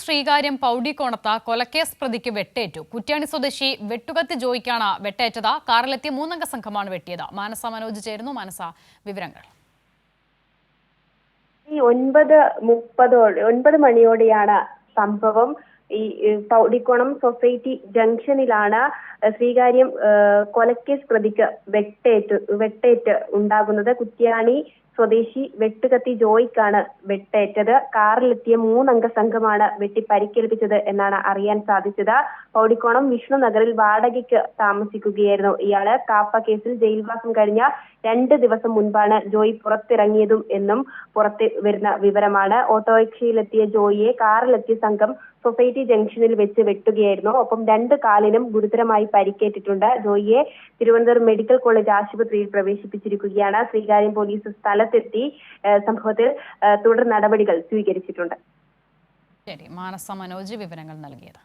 ശ്രീകാര്യം പൗഡികോണത്ത കൊലക്കേസ് പ്രതിക്ക് വെട്ടേറ്റു. കുറ്റ്യാണി സ്വദേശി വെട്ടുകത്തി ജോയിക്കാണ് വെട്ടേറ്റത്. കാറിലെത്തിയ മൂന്നംഗ സംഘമാണ് വെട്ടിയത്. മാനസ മനോജ് ചേരുന്നു. മാനസ വിവരങ്ങൾ. ഈ ഒൻപത് മുപ്പതോടെ ഒൻപത് മണിയോടെയാണ് സംഭവം. ഈ പൗടിക്കോണം സൊസൈറ്റി ജംഗ്ഷനിലാണ് ശ്രീകാര്യം കൊലക്കേസ് പ്രതിക്ക് വെട്ടേറ്റ് വെട്ടേറ്റ് ഉണ്ടാകുന്നത്. കുറ്റ്യാണി സ്വദേശി വെട്ടുകത്തി ജോയിക്കാണ് വെട്ടേറ്റത്. കാറിലെത്തിയ മൂന്നംഗ സംഘമാണ് വെട്ടി പരിക്കേൽപ്പിച്ചത് എന്നാണ് അറിയാൻ സാധിച്ചത്. പൗടിക്കോണം വിഷ്ണു നഗറിൽ വാടകയ്ക്ക് താമസിക്കുകയായിരുന്നു ഇയാൾ. കാപ്പ കേസിൽ ജയിൽവാസം കഴിഞ്ഞ രണ്ട് ദിവസം മുൻപാണ് ജോയി പുറത്തിറങ്ങിയതും എന്നും പുറത്ത് വരുന്ന വിവരമാണ്. ഓട്ടോറിക്ഷയിലെത്തിയ ജോയിയെ കാറിലെത്തിയ സംഘം സൊസൈറ്റി ജംഗ്ഷനിൽ വെച്ച് വെട്ടുകയായിരുന്നു. ഒപ്പം രണ്ട് കാലിനും ഗുരുതരമായി പരിക്കേറ്റിട്ടുണ്ട്. ജോയിയെ തിരുവനന്തപുരം മെഡിക്കൽ കോളേജ് ആശുപത്രിയിൽ പ്രവേശിപ്പിച്ചിരിക്കുകയാണ്. ശ്രീകാര്യം പോലീസ് സ്ഥലത്തെത്തി സംഭവത്തിൽ തുടർ നടപടികൾ സ്വീകരിച്ചിട്ടുണ്ട്. ശരി മാനസ മനോജ് വിവരങ്ങൾ നൽകിയത്.